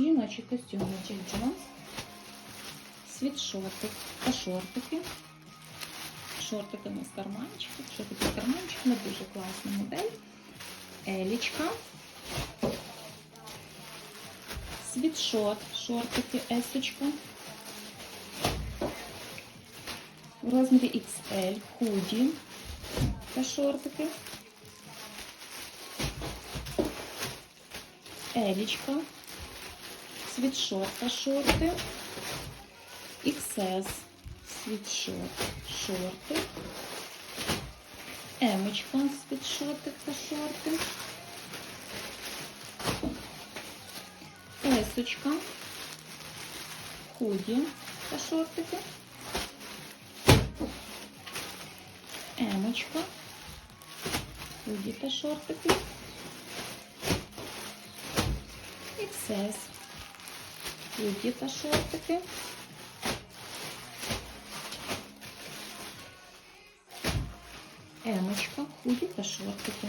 Жіночий костюмчик джинс, світшотик та шортики. Шортиками з карманчиком, шортики з карманчиками, дуже класна модель. Елічка. Світшот, шортики, есочка. В розмірі XL, худі та шортики. Елічка, світшот та шорти, XS, світшот, шорти, Емочка, світшотик та шорти, Есочка, худі та шортики, Емочка, худі та шортики. XS, худі та шортики. Емочка, худі та шортики.